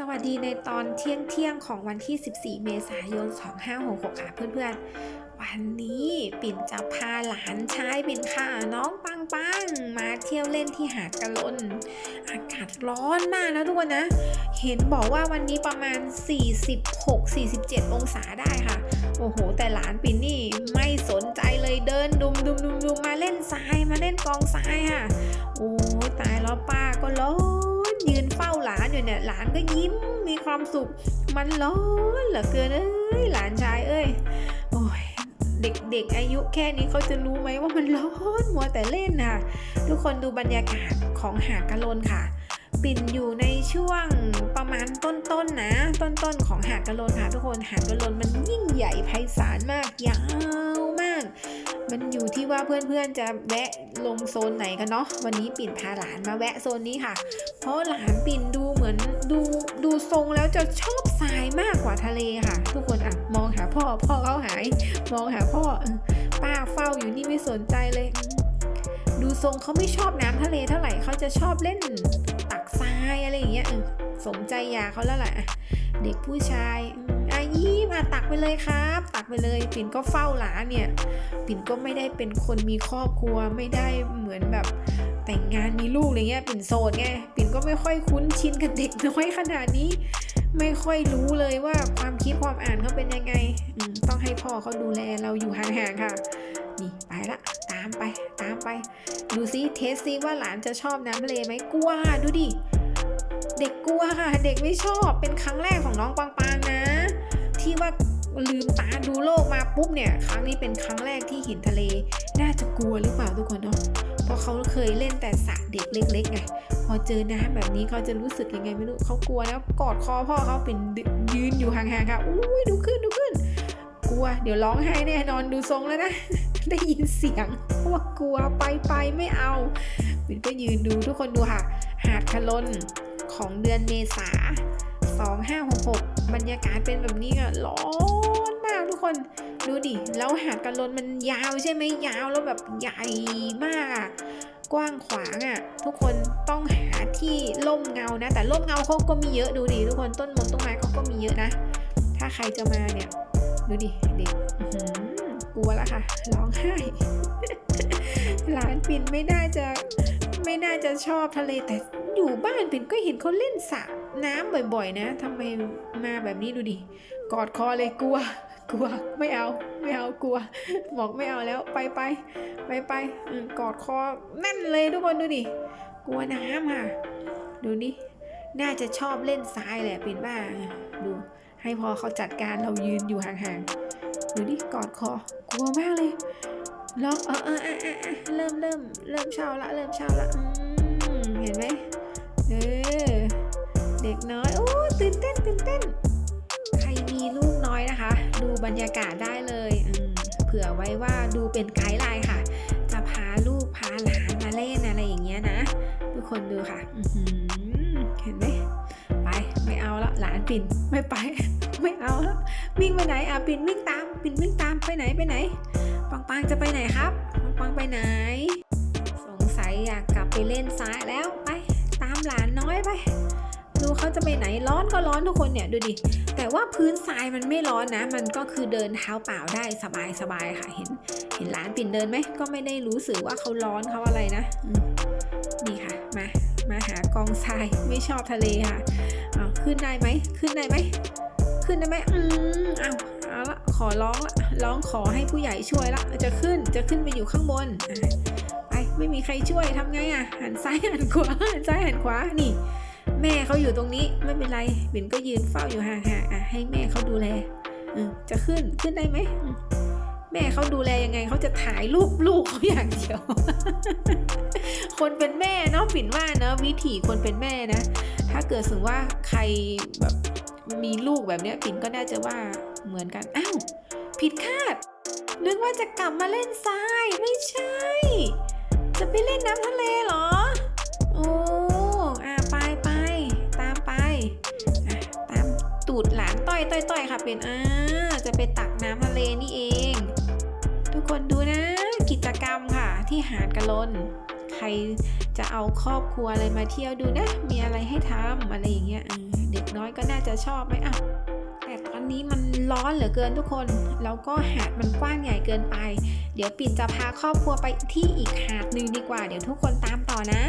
สวัสดีในตอนเที่ยงเที่ยงๆของวันที่ 14 เมษายน 2566 ค่ะเพื่อนๆ วันนี้ปิ่นจะพาหลานชายปิ่นค่ะน้องปังปังมาเที่ยวเล่นที่หาดกะลน อากาศร้อนมากนะทุกคนนะ เห็นบอกว่าวันนี้ประมาณ 46-47 องศาได้ค่ะ โอ้โห แต่หลานปิ่นนี่ไม่สนใจเลยเดินดุมดุมดุมดุมมาเล่นทรายมาเล่นกองทรายค่ะ โอ้ยตายแล้วป้าก็ร้อน เฝ้าหลานอยู่เนี่ยหลานก็ยิ้มมีความสุข มันร้อนเหลือเกินเอ้ยหลานชายเอ้ยโอ้ยเด็กๆอายุแค่นี้เขาจะรู้ไหมว่ามันร้อนมัวแต่เล่นน่ะ ทุกคนดูบรรยากาศของหาดกะโลนค่ะ ปิ่นอยู่ในช่วงประมาณต้นๆนะต้นๆของหาดกะโลนค่ะ ทุกคนหาดกะโลนมันยิ่งใหญ่ไพศาลมากยาว มันอยู่ที่ว่าเพื่อนๆจะแวะลงโซนไหนกันเนาะวันนี้ปิ่นพาหลานมาแวะโซนนี้ค่ะ เพราะหลานปิ่นดูเหมือนดูดูทรงแล้วจะชอบทรายมากกว่าทะเลค่ะ ทุกคนอะมองหาพ่อพ่อเขาหาย มองหาพ่อป้าเฝ้าอยู่นี่ไม่สนใจเลย ดูทรงเขาไม่ชอบน้ำทะเลเท่าไหร่เขาจะชอบเล่นตักทรายอะไรอย่างเงี้ยสมใจอยากเขาแล้วแหละเด็กผู้ชาย อะตักไปเลยครับ ตักไปเลย ปิ่นก็เฝ้าหลานเนี่ย ปิ่นก็ไม่ได้เป็นคนมีครอบครัวไม่ได้เหมือนแบบแต่งงานมีลูกอะไรเงี้ย ปิ่นโสดไง ปิ่นก็ไม่ค่อยคุ้นชินกับเด็กน้อยขนาดนี้ ไม่ค่อยรู้เลยว่าความคิดความอ่านเขาเป็นยังไงต้องให้พ่อเขาดูแลเราอยู่ห่างๆค่ะ นี่ไปละตามไปตามไป ดูซิเทสซิว่าหลานจะชอบน้ำทะเลไหมกลัวดูดิเด็กกลัวค่ะ เด็กไม่ชอบเป็นครั้งแรกของน้องปังปั ที่ว่าลืมตาดูโลกมาปุ๊บเนี่ย ครั้งนี้เป็นครั้งแรกที่เห็นทะเล น่าจะกลัวหรือเปล่าทุกคนเนาะเพราะเขาเคยเล่นแต่สระเด็กเล็กๆไงพอเจอน้ำแบบนี้เขาจะรู้สึกยังไงไม่รู้เขากลัวแล้วกอดคอพ่อเขาเป็นยืนอยู่ห่างๆค่ะอุ้ยดูขึ้นดูขึ้น กลัว เดี๋ยวร้องไห้แน่นอนดูทรงแล้วนะ ได้ยินเสียงว่ากลัวไปไปไม่เอาปิ่นก็ยืนดูทุกคนดูค่ะ หาดคลนของเดือนเมษา 2566 บรรยากาศเป็นแบบนี้อะร้อนมากทุกคน ดูดิ แล้วหาดกันลนมันยาวใช่ไหมยาวแล้วแบบใหญ่มากอะกว้างขวางอะทุกคนต้องหาที่ร่มเงานะ แต่ร่มเงาเขาก็มีเยอะดูดิทุกคนต้นมนต้นไม้เขาก็มีเยอะนะ ถ้าใครจะมาเนี่ยดูดิเด็กอื้อหือกลัวแล้วค่ะร้องไห้หลานปินไม่น่าจะไม่น่าจะชอบทะเลแต่ อยู่บ้านปิ่นก็เห็นเขาเล่นสระน้ำบ่อยๆ นะทำไมมาแบบนี้ดูดิ กอดคอเลยกลัว กลัว ไม่เอา ไม่เอากลัว บอกไม่เอาแล้วไปไปไปไปกอดคอแน่นเลยทุกคนดูดิ กลัวน้ำค่ะ ดูดิ น่าจะชอบเล่นทรายแหละปิ่นว่าดู ให้พอเขาจัดการเรายืนอยู่ห่างๆ ดูดิ กอดคอ กลัวมากเลยร้องเออเออเออเริ่มเริ่มเริ่มเช่าละ เริ่มเช่าละเห็นไหม เออ เด็กน้อย โอ้ตื่นเต้นตื่นเต้น ใครมีลูกน้อยนะคะ ดูบรรยากาศได้เลยอืเผื่อไว้ว่าดูเป็นไกด์ไลน์ค่ะ จะพาลูกพาหลานมาเล่นอะไรอย่างเงี้ยนะ ทุกคนดูค่ะอืเห็นไหมไปไม่เอาละหลานปิ่นไม่ไป ไม่เอาล้ววิ่งไปไหนอะปิ่นวิ่งตามปิ่นวิ่งตามไปไหนไปไหนปังปังจะไปไหนครับปังปังไปไหน สงสัยอยากกลับไปเล่นซ้ายแล้วไป หลานน้อยไป ดูเขาจะไปไหนร้อนก็ร้อนทุกคนเนี่ยดูดิ แต่ว่าพื้นทรายมันไม่ร้อนนะ มันก็คือเดินเท้าเปล่าได้สบายสบายค่ะเห็น เห็นหลานปิ่นเดินไหมก็ไม่ได้รู้สึกว่าเขาร้อนเขาอะไรนะนี่ค่ะมามาหากองทรายไม่ชอบทะเลค่ะเอาขึ้นได้ไหมขึ้นได้ไหมขึ้นได้ไหมอืมเอาเอาละขอร้องละร้องขอให้ผู้ใหญ่ช่วยละจะขึ้นจะขึ้นไปอยู่ข้างบน ไม่มีใครช่วยทำไงอะหันซ้ายหันขวาหันซ้ายหันขวานี่ แม่เขาอยู่ตรงนี้ไม่เป็นไรบินก็ยืนเฝ้าอยู่ห่างๆอะให้แม่เขาดูแลอืมจะขึ้นขึ้นได้ไหมแม่เขาดูแลยังไงเขาจะถ่ายรูปลูกเขาอย่างเดียว คนเป็นแม่เนาะปิ่นว่าเนาะวิถีคนเป็นแม่นะ ถ้าเกิดสมมติว่าใครแบบมีลูกแบบเนี้ยปิ่นก็น่าจะว่าเหมือนกัน อ้าว ผิดคาด นึกว่าจะกลับมาเล่นทราย น้ำทะเลเหรอ โอ้อะไปไปตามไปอะตามตูดหลานต้อยต้อยต้อยค่ะเป็นอ่าจะไปตักน้ำทะเลนี่เอง ทุกคนดูนะ กิจกรรมค่ะที่หาดกระลน ใครจะเอาครอบครัวอะไรมาเที่ยวดูนะ มีอะไรให้ทำอะไรอย่างเงี้ยเด็กน้อยก็น่าจะชอบไหมอะแต่ตอนนี้มันร้อนเหลือเกินทุกคน แล้วก็หาดมันกว้างใหญ่เกินไป เดี๋ยวปิ่นจะพาครอบครัวไปที่อีกหาดหนึ่งดีกว่า เดี๋ยวทุกคนตามต่อนะ